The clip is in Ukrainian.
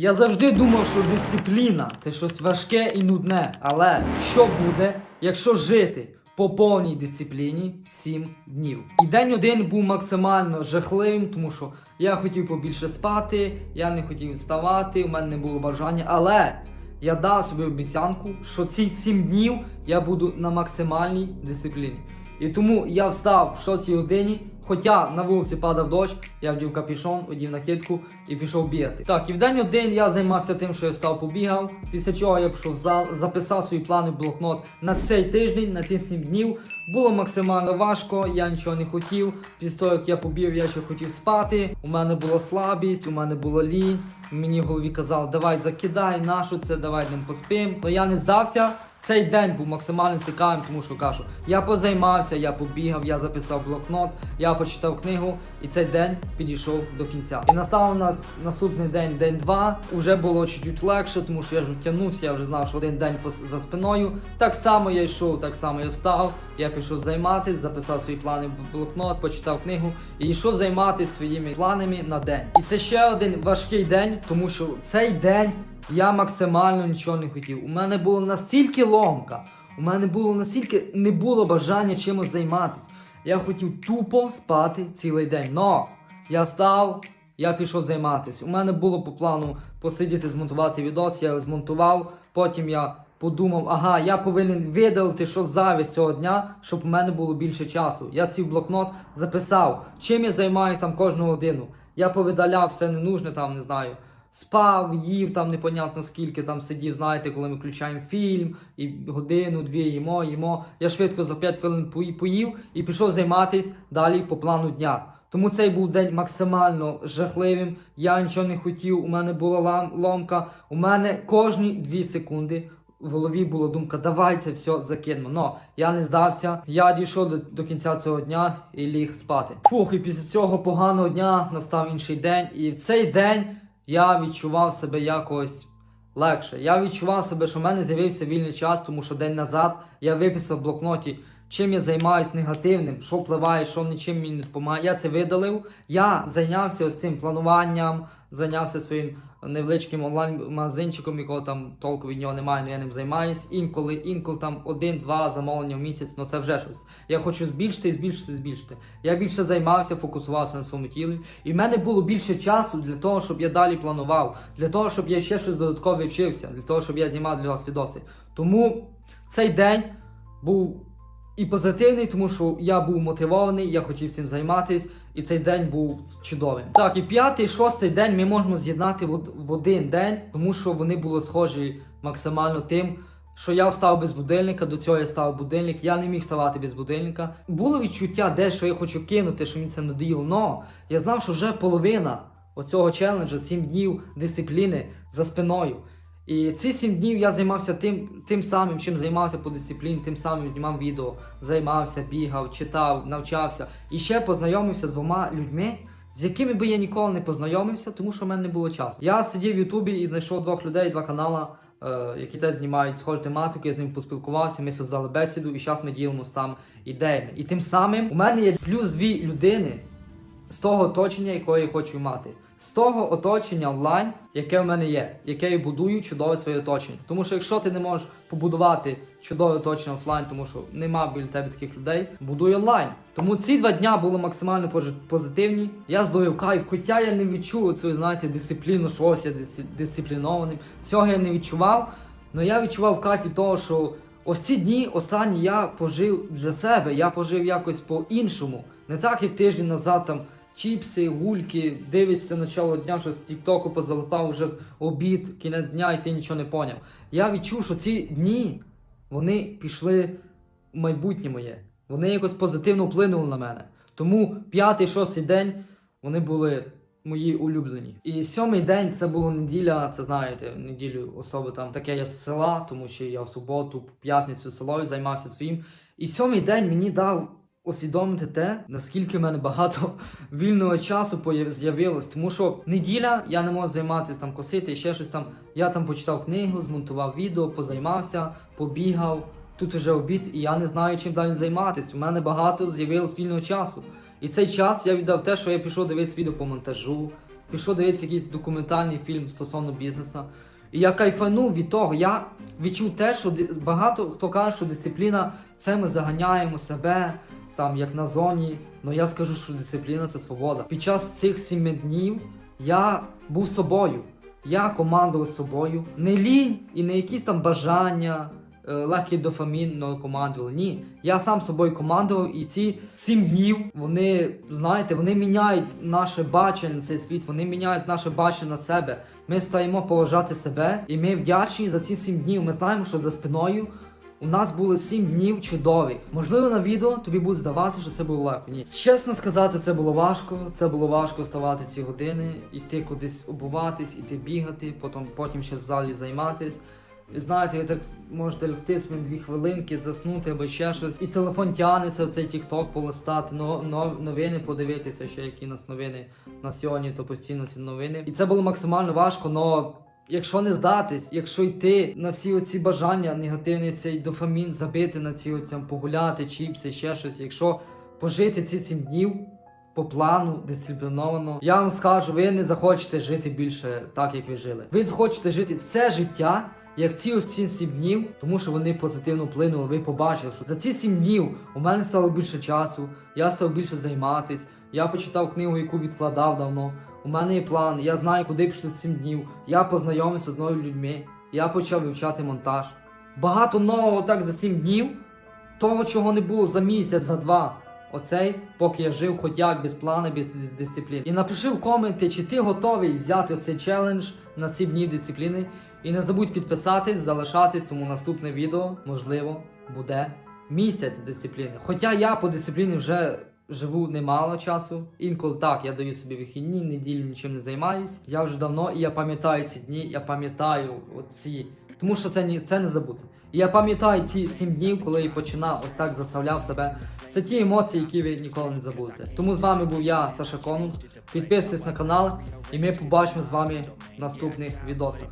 Я завжди думав, що дисципліна це щось важке і нудне. Але що буде, якщо жити по повній дисципліні 7 днів? І день один був максимально жахливим, тому що я хотів побільше спати, я не хотів вставати, у мене не було бажання. Але я дав собі обіцянку, що ці 7 днів я буду на максимальній дисципліні. І тому я встав в 6 годині, хоча на вулиці падав дощ, я вдів капюшон, одів накидку і пішов бігати. Так, і в день один я займався тим, що я встав, побігав. Після чого я пішов в зал, записав свої плани в блокнот на цей тиждень, на ці 7 днів. Було максимально важко, я нічого не хотів. Після того, як я побіг, я ще хотів спати. У мене була слабість, у мене була лінь. Мені в голові казали, давай закидай, нашу це, давай йдемо поспим. Но я не здався. Цей день був максимально цікавим, тому що кажу, я позаймався, я побігав, я записав блокнот, я почитав книгу, і цей день підійшов до кінця. І настав у нас наступний день, день два. Уже було чуть-чуть легше, тому що я вже тягнувся, я вже знав, що один день за спиною. Так само я йшов, так само я встав. Я пішов займатися, записав свої плани в блокнот, почитав книгу і йшов займатися своїми планами на день. І це ще один важкий день, тому що цей день я максимально нічого не хотів. У мене було настільки ломка, у мене було настільки не було бажання чимось займатися. Я хотів тупо спати цілий день. Но я став, я пішов займатися. У мене було по плану посидіти, змонтувати відос, я його змонтував. Потім я подумав, ага, я повинен видалити що завість цього дня, щоб у мене було більше часу. Я сів блокнот, записав, чим я займаюся там кожну годину. Я повидаляв все ненужне, там не знаю. Спав, їв там непонятно скільки там сидів, знаєте, коли ми включаємо фільм, і годину, дві їмо, їмо. Я швидко за 5 хвилин пої- поїв і пішов займатися далі по плану дня. Тому цей був день максимально жахливим. Я нічого не хотів, у мене була ломка. У мене кожні 2 секунди в голові була думка, давай це все закинемо. Но я не здався. Я дійшов до, до кінця цього дня і ліг спати. Фух, і після цього поганого дня настав інший день, і в цей день я відчував себе якось легше. Я відчував себе, що в мене з'явився вільний час, тому що день назад я виписав в блокноті, чим я займаюсь негативним, що впливає, що нічим мені не допомагає. Я це видалив. Я зайнявся ось цим плануванням, зайнявся своїм невеличким онлайн-магазинчиком, якого там толку від нього немає, але я ним займаюсь. Інколи, інколи там один-два замовлення в місяць, ну це вже щось. Я хочу збільшити, збільшити, збільшити. Я більше займався, фокусувався на своєму тілі. І в мене було більше часу для того, щоб я далі планував, для того, щоб я ще щось додаткове вчився, для того, щоб я знімав для вас відоси. Тому цей день був і позитивний, тому що я був мотивований, я хотів цим займатися, і цей день був чудовим. Так, і п'ятий, шостий день ми можемо з'єднати в один день, тому що вони були схожі максимально тим. Що я встав без будильника, до цього я став будильник, я не міг вставати без будильника. Було відчуття, де що я хочу кинути, що мені це надоїло. Но я знав, що вже половина оцього челенджа, 7 днів дисципліни за спиною. І ці 7 днів я займався тим, тим самим, чим займався по дисципліні, тим самим знімав відео, займався, бігав, читав, навчався. І ще познайомився з двома людьми, з якими би я ніколи не познайомився, тому що в мене не було часу. Я сидів в Ютубі і знайшов двох людей, два канала, е, які теж знімають схожу тематику, я з ним поспілкувався, ми создали бесіду, і зараз ми ділимося там ідеями. І тим самим у мене є плюс дві людини з того оточення, якого я хочу мати. З того оточення онлайн, яке в мене є, яке я будую чудове своє оточення. Тому що якщо ти не можеш побудувати чудове оточення офлайн, тому що нема біля тебе таких людей, будуй онлайн. Тому ці два дня були максимально позитивні. Я зловив кайф, хоча я не відчув цю, знаєте, дисципліну, що ось я дисциплінований. Цього я не відчував. Але я відчував кайф від того, що ось ці дні останні я пожив для себе, я пожив якось по-іншому. Не так, як тиждень назад там чіпси, гульки, дивишся начало дня, що з тіктоку позалипав вже обід, кінець дня, і ти нічого не поняв. Я відчув, що ці дні вони пішли в майбутнє моє. Вони якось позитивно вплинули на мене. Тому п'ятий, шостий день вони були мої улюблені. І сьомий день це була неділя. Це знаєте, неділю особи там таке я з села, тому що я в суботу, в п'ятницю селою займався своїм. І сьомий день мені дав усвідомити те, наскільки в мене багато вільного часу з'явилось. Тому що неділя я не можу займатися там косити ще щось там. Я там почитав книгу, змонтував відео, позаймався, побігав. Тут уже обід, і я не знаю, чим далі займатися. У мене багато з'явилось вільного часу. І цей час я віддав те, що я пішов дивитися відео по монтажу. пішов дивитися якийсь документальний фільм стосовно бізнесу. І я кайфанув від того. Я відчув те, що багато хто каже, що дисципліна це ми заганяємо себе, там як на зоні. Ну я скажу, що дисципліна це свобода. Під час цих сіми днів я був собою. Я командував собою. Не лінь і не якісь там бажання, е, легкий дофамін но командували. Ні. Я сам собою командував, і ці сім днів вони, знаєте, вони міняють наше бачення на цей світ, вони міняють наше бачення на себе. Ми стаємо поважати себе, і ми вдячні за ці сім днів. Ми знаємо, що за спиною у нас було сім днів чудових. Можливо, на відео тобі буде здавати, що це було легко. Ні. Чесно сказати, це було важко. Це було важко вставати ці години, іти кудись обуватись, іти бігати, потім, потім ще в залі займатись. Знаєте, ви так можете лягти собі дві хвилинки, заснути або ще щось. І телефон тягнеться в цей тік-ток полистати, но, но, новини подивитися, ще які у нас новини на сьогодні, то постійно ці новини. І це було максимально важко, но якщо не здатись, якщо йти на всі оці бажання, негативний цей дофамін, забити на ці оцям погуляти, чіпси, ще щось, якщо пожити ці сім днів. По плану, дисципліновано. Я вам скажу, ви не захочете жити більше так, як ви жили. Ви захочете жити все життя, як ці ось ці сім днів, тому що вони позитивно вплинули. Ви побачили, що за ці сім днів у мене стало більше часу, я став більше займатись. Я почитав книгу, яку відкладав давно. У мене є план, я знаю, куди пішли сім днів. Я познайомився з новими людьми. Я почав вивчати монтаж. Багато нового так за сім днів, того, чого не було за місяць, за два. Оцей, поки я жив, хоч як без плану, без дис- дисципліни. І напиши в коменти, чи ти готовий взяти ось цей челендж на 7 днів дисципліни. І не забудь підписатись, залишатись, тому наступне відео, можливо, буде місяць дисципліни. Хоча я по дисципліні вже живу немало часу. Інколи так, я даю собі вихідні, неділю нічим не займаюсь. Я вже давно і я пам'ятаю ці дні, я пам'ятаю оці. Тому що це, ні, це не забути. Я пам'ятаю ці сім днів, коли я починав ось так заставляв себе. Це ті емоції, які ви ніколи не забудете. Тому з вами був я, Саша Конунг. Підписуйтесь на канал, і ми побачимо з вами в наступних відосах.